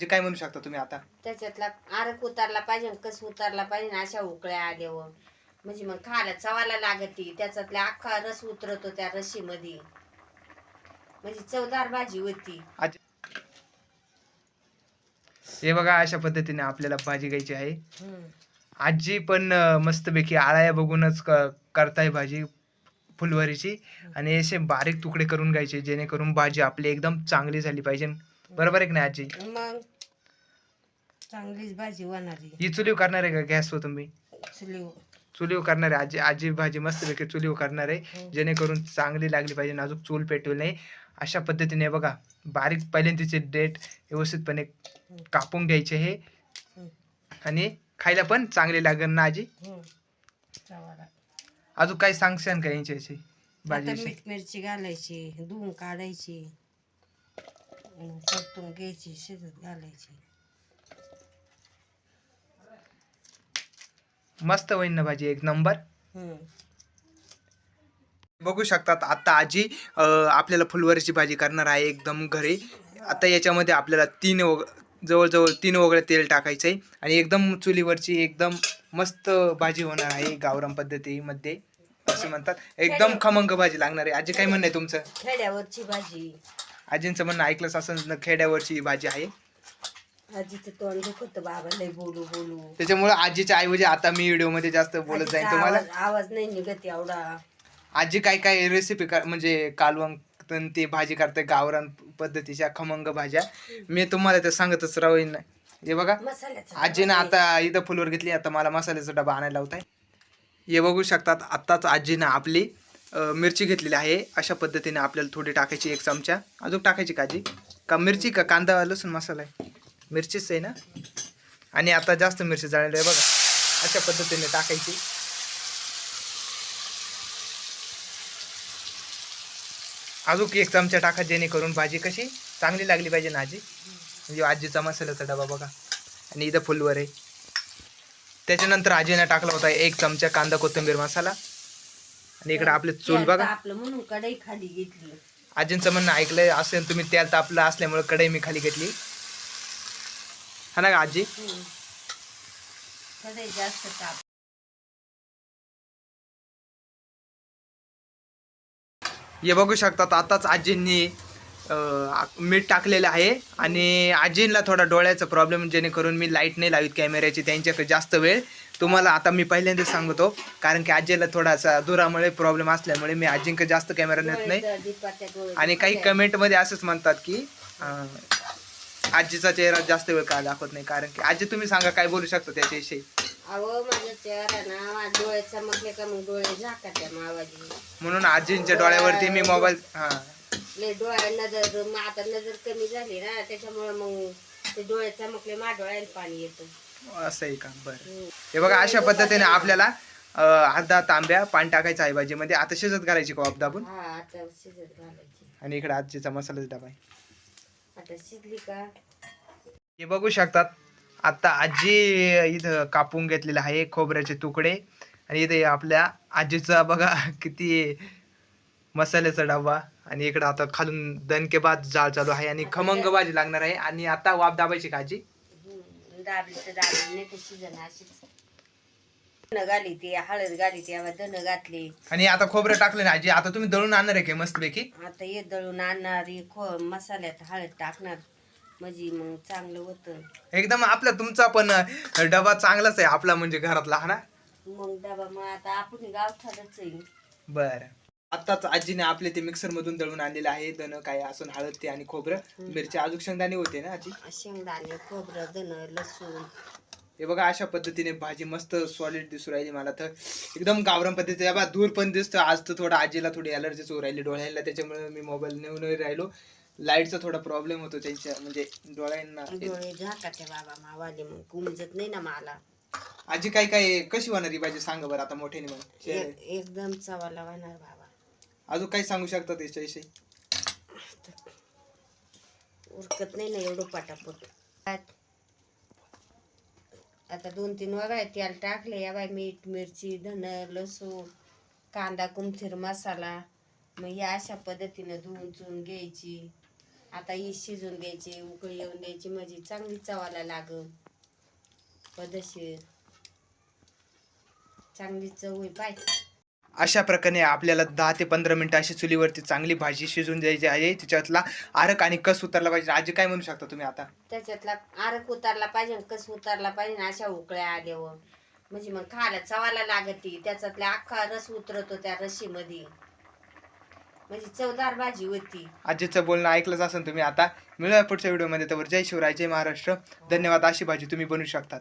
जे काय म्हणू शकता तुम्ही आता? त्याच्यातला आरक उतारला पाहिजे कस उतारला पाहिजे आणि अशा उकळ्या आल्यावर म्हणजे मग खायला चवाला लागती त्याच्यातला अख्खा रस उतरतो त्या रशीमध्ये. म्हणजे चवदार भाजी होती. आजी हे बघा अशा पद्धतीने आपल्याला भाजी घ्यायची आहे. आजी पण अं, मस्तपैकी आळ्या बघूनच क- करताय भाजी फुलवरीची. आणि असे बारीक तुकडे करून घ्यायचे जेणेकरून भाजी आपली एकदम चांगली झाली पाहिजे. बरोबर आहे की नाही आजी? मग चांगलीच भाजी होणारी ही चुलीव करणार आहे का गॅसवर तुम्ही? चुलीव. चुलीव करणार आहे. आजी आजी भाजी मस्तपैकी चुलीव करणार आहे. जेणेकरून चांगली लागली पाहिजे अजून चूल पेटवली नाही. अशा पद्धतीने बघा बारीक पहिल्यांदाचे डेट व्यवस्थितपणे कापून घ्यायचे हे. आणि खायला पण चांगले लागेल ना आजी? चवाला. अजून काही सांगशान का आता भाजीविषयी? मीठ मिरची घालायची धुवून काढायची. परतून घ्यायची शिजत घालायची मस्त होईल ना भाजी एक नंबर. बघू शकतात आता आजी अं, आपल्याला फुलवरीची भाजी करणार आहे एकदम घरी. आता याच्यामध्ये आपल्याला तीन वग जवळजवळ तीन वगळे तेल टाकायचं आहे आणि एकदम चुलीवरची एकदम मस्त भाजी होणार आहे गावरान पद्धतीमध्ये. असं म्हणतात. एकदम खमंग भाजी लागणार आहे. आजी काय म्हणणं आहे तुमचं? खेड्यावरची भाजी. आजींचं म्हणणं ऐकलंच असं ना खेड्यावरची ही भाजी आहे. आजीचं तोंड दुखत बाबा लय बोलू बोलू. त्याच्यामुळे आजीच्या ऐवजी आता मी व्हिडिओमध्ये जास्त बोलत जाईन आजीचा तुम्हाला. आवाज आवाज नाही निघत एवढा. आजी काय काय रेसिपी म्हणजे कालवण तन ते भाजी करते गावरान पद्धतीच्या खमंग भाज्या. मी तुम्हाला ते सांगतच राहीन. हे बघा मसाल्याचा आजीनं आता इथं फुलवर घेतली आता मला मसाल्याचा डबा आणायला लावताय. हे बघू शकतात आत्ताच आजीनं आपली मिरची घेतलेली आहे. अशा पद्धतीने आपल्याला थोडी टाकायची एक चमचा. अजून टाकायची काजी का मिरची का कांदा लसूण मसाला आहे? मिरचीच आहे ना? आणि आता जास्त मिरची जाळलेली आहे बघा. अशा पद्धतीने टाकायची. अजून एक चमचा टाका जेणेकरून भाजी कशी चांगली लागली पाहिजे ना आजी. म्हणजे आजीचा मसाल्याचा डबा बघा. आणि इथं फुलवर. आहे त्याच्यानंतर आजीने टाकला होता एक चमचा कांदा कोथिंबीर मसाला. आणि इकडे आपले चूल बघा. तापलं म्हणून कढई खाली घेतली. आजींचं म्हणणं ऐकलंय असेल तुम्ही तेल तापलं असल्यामुळे कढई मी खाली घेतली. हा ना का आजी. कढई जास्त ताप. हे बघू शकतात आताच आजींनी मीठ टाकलेलं आहे आणि आजींना थोडा डोळ्याचा प्रॉब्लेम जेणेकरून मी लाइट नाही लावित कॅमेऱ्याची त्यांच्याकडे जास्त वेळ. तुम्हाला आता मी पहिल्यांदाच सांगतो कारण की आजीला थोडासा दुरामुळे प्रॉब्लेम असल्यामुळे मी आजींकडे जास्त कॅमेरा नेत नाही. आणि काही. कमेंटमध्ये असंच म्हणतात की आजीचा चेहरा जास्त वेळ का दाखवत नाही? कारण की आजी तुम्ही सांगा काय बोलू शकता त्याच्याविषयी? म्हणून आजींच्या डोळ्यावरती मी मोबाईल हा. लय डोळ्या नजर मग आता नजर कमी झाली ना त्याच्यामुळे मग ते डोळे चमकले माझ्या डोळ्याला पाणी येतं. असं आहे का? बरं. हम्म. हे बघा अशा पद्धतीने आपल्याला अं, अर्धा तांब्या पाणी टाकायचं आहे भाजीमध्ये आता शिजत घालायची कोप दाबून? हा आता शिजत घालायची. आणि इकडे आजीचा मसालाचा डबा आहे आता शिजली का? हे बघू शकतात आता आजी इथं कापून घेतलेलं आहे खोबऱ्याचे तुकडे. आणि इथे आपल्या आजीचा बघा किती मसाल्याचा डबा आणि इकडं आता खालून दणकेबाद जाळ चालू आहे आणि खमंग भाजी लागणार आहे. आणि आता वाफ दाबायची का आजी हम्म. दाबली तर दाबली नाही तर शिजन अशीच. धन घाली ती हळद घाली ती धन घातली. आणि आता खोबरं टाकलं ना आजी आता तुम्ही दळून आणणार आहे काय मस्तपैकी? आता ये दळून आणणार हे खो मसाल्यात हळद टाकणार. म्हणजे मग चांगलं होतं. एकदम आपला तुमचा पण डबा चांगलाच आहे आपला म्हणजे घरातला हा ना? मग डबा मग आता आपण गावठाणच आहे. बर. आताच आजीने आपले ते मिक्सर मधून दळून आणलेलं आहे धन काय असून हळद ते आणि खोबरं. मिरची अजून शेंगदाणे होते ना आजी? शेंगदाणे खोबरं धन लसूण. हे बघा अशा पद्धतीने भाजी मस्त सॉलिड दिसू राहिली मला तर. एकदम गावरान पद्धती बघा दूर पण दिसतं. आज तर थोडा आजीला थोडी अलर्जीच होऊ राहिली डोळ्यांना. त्याच्यामुळे मी मोबाईल नेऊन राहिलो. लाईटचा थोडा प्रॉब्लेम होतो त्यांच्या म्हणजे डोळ्यांना. डोळे झाकाते बाबा मावाले मग. उमजत नाही ना मला. आजी काय काय कशी होणार ही भाजी? सांगा बरं आता मोठ्याने मग. एकदम चवाला वाहणार बाबा. अजून काही सांगू शकता त्याच्याविषयी? उरकत नाही ना एवढं पाटापट. आता दोन तीन वगळ्या त्याला टाकले. या बाय मीठ मिरची धन लसूण कांदा कुमथीर मसाला. मग या अशा पद्धतीनं धुवून चुवून घ्यायची. आता ही शिजून घ्यायची उकळी येऊन द्यायची. म्हणजे चांगली चवाला लागल. पदशीर चांगली चव आहे पाय. अशा प्रकारे आपल्याला दहा ते पंधरा मिनिटं अशी चुलीवरती चांगली भाजी शिजून द्यायची आहे. तिच्यातला आरक आणि कस उतरला पाहिजे आजी काय म्हणू शकता तुम्ही आता? त्याच्यातला आरक उतारला पाहिजे आणि कस उतारला पाहिजे अशा उकळ्या आल्यावर. म्हणजे मग खायला चवाला लागती. त्याच्यातला अख्खा रस उतरतो त्या रशीमध्ये. म्हणजे चवदार भाजी होती. आजीचं बोलणं ऐकलंच असेल तुम्ही आता. मिळूया पुढच्या व्हिडिओमध्ये. तर जय शिवराय जय महाराष्ट्र. धन्यवाद. अशी भाजी तुम्ही बनवू शकतात.